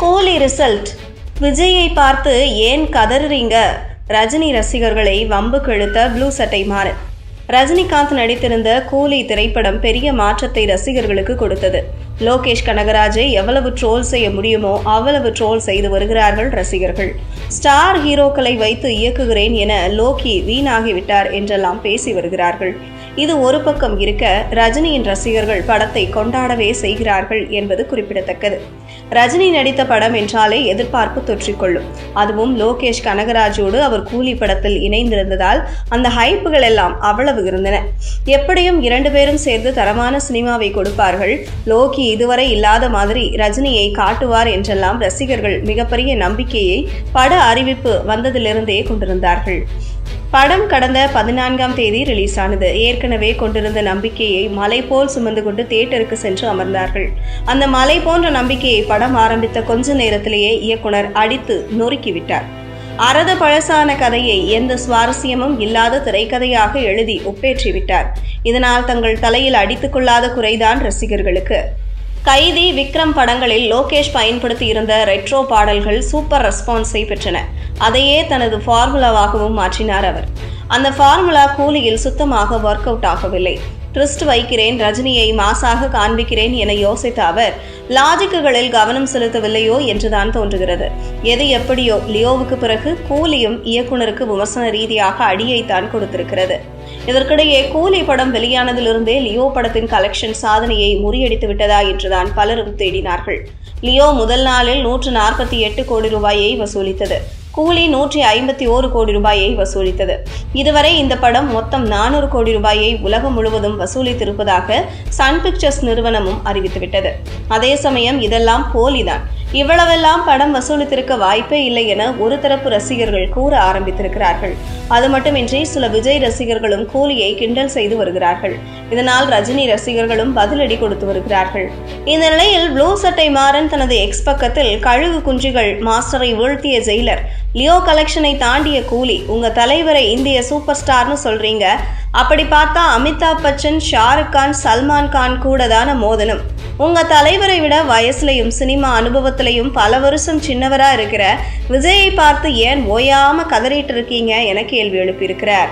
கோலி result. விஜயை பார்த்து ஏன் கதறுறீங்க? ரஜினி ரசிகர்களை வம்புக்கு கெழுத்த ப்ளூ சட்டை மாறன். ரஜினிகாந்த் நடித்திருந்த கூலி திரைப்படம் பெரிய மாற்றத்தை ரசிகர்களுக்கு கொடுத்தது. லோகேஷ் கனகராஜை எவ்வளவு ட்ரோல் செய்ய முடியுமோ அவ்வளவு ட்ரோல் செய்து வருகிறார்கள் ரசிகர்கள். ஸ்டார் ஹீரோக்களை வைத்து இயக்குகிறேன் என லோகி வீணாகிவிட்டார் என்றெல்லாம் பேசி வருகிறார்கள். இது ஒரு பக்கம் இருக்க ரஜினியின் ரசிகர்கள் படத்தை கொண்டாடவே செய்கிறார்கள் என்பது குறிப்பிடத்தக்கது. ரஜினி நடித்த படம் என்றாலே எதிர்பார்ப்பு தொற்றிக்கொள்ளும். அதுவும் லோகேஷ் கனகராஜோடு அவர் கூலி படத்தில் இணைந்திருந்ததால் அந்த ஹைப்புகள் எல்லாம் அவ்வளவு இருந்தன. எப்படியும் இரண்டு பேரும் சேர்ந்து தரமான சினிமாவை கொடுப்பார்கள். லோகி இதுவரை இல்லாத மாதிரி ரஜினியை காட்டுவார் என்றெல்லாம் ரசிகர்கள் மிகப்பெரிய நம்பிக்கையை பட அறிவிப்பு வந்ததிலிருந்தே கொண்டிருந்தார்கள். படம் கடந்த பதினான்காம் தேதி ரிலீஸ் ஆனது ஏற்கனவே கொண்டிருந்த நம்பிக்கையை மலை போல் சுமந்து கொண்டு தியேட்டருக்கு சென்று அமர்ந்தார்கள். அந்த மலை போன்ற நம்பிக்கையை படம் ஆரம்பித்த கொஞ்ச நேரத்திலேயே இயக்குனர் அடித்து நொறுக்கிவிட்டார் அரத பழசான கதையை எந்த சுவாரஸ்யமும் இல்லாத திரைக்கதையாக எழுதி ஒப்பேற்றிவிட்டார் இதனால் தங்கள் தலையில் அடித்துக்கொள்ளாத குறைதான் ரசிகர்களுக்கு. கைதி விக்ரம் படங்களில் லோகேஷ் பயன்படுத்தி இருந்த ரெட்ரோ பாடல்கள் சூப்பர் ரெஸ்பான்ஸை பெற்றன. அதையே தனது ஃபார்முலாவாகவும் மாற்றினார் அவர். அந்த ஃபார்முலா கூலியில் சுத்தமாக ஒர்க் அவுட் ஆகவில்லை. ட்ரிஸ்ட் வைக்கிறேன் ரஜினியை மாசாக காண்பிக்கிறேன் என யோசித்த அவர் லாஜிக்குகளில் கவனம் செலுத்தவில்லையோ? என்றுதான் தோன்றுகிறது. எது எப்படியோ லியோவுக்கு பிறகு கூலியும் இயக்குனருக்கு விமர்சன ரீதியாக அடியைத்தான் கொடுத்திருக்கிறது. இதற்கிடையே கூலி படம் வெளியானதிலிருந்தே லியோ படத்தின் கலெக்ஷன் சாதனையை முறியடித்து விட்டதா என்றுதான் பலரும் தேடினார்கள். லியோ முதல் நாளில் நூற்று நாற்பத்தி எட்டு கோடி ரூபாயை வசூலித்தது. கூலி நூற்றி ஐம்பத்தி ஓரு கோடி ரூபாயை வசூலித்தது. இதுவரை இந்த படம் மொத்தம் நானூறு கோடி ரூபாயை உலகம் முழுவதும் வசூலித்திருப்பதாக சன் பிக்சர்ஸ் நிறுவனமும் அறிவித்துவிட்டது. அதே சமயம் இதெல்லாம் போலிதான். இவ்வளவெல்லாம் படம் வசூலித்திருக்க வாய்ப்பே இல்லை என ஒரு தரப்பு ரசிகர்கள் கூற ஆரம்பித்திருக்கிறார்கள். அது மட்டுமின்றி சில விஜய் ரசிகர்களும் கூலியை கிண்டல் செய்து வருகிறார்கள். இதனால் ரஜினி ரசிகர்களும் பதிலடி கொடுத்து வருகிறார்கள். இந்த நிலையில் ப்ளூ சட்டை மாறன் தனது எக்ஸ் பக்கத்தில் கழுகு குஞ்சுகள் மாஸ்டரை வீழ்த்திய ஜெயிலர் லியோ கலெக்ஷனை தாண்டிய கூலி உங்க தலைவரை இந்திய சூப்பர் ஸ்டார்னு சொல்றீங்க. அப்படி பார்த்தா அமிதாப் பச்சன் ஷாருக் கான் சல்மான் கான் கூட தான மோதனும். உங்க தலைவரை விட வயசுலையும் சினிமா அனுபவத்திலையும் பல வருஷம் சின்னவரா இருக்கிற விஜயை பார்த்து ஏன் ஓயாம கதறிட்டு இருக்கீங்க? என கேள்வி எழுப்பியிருக்கிறார்.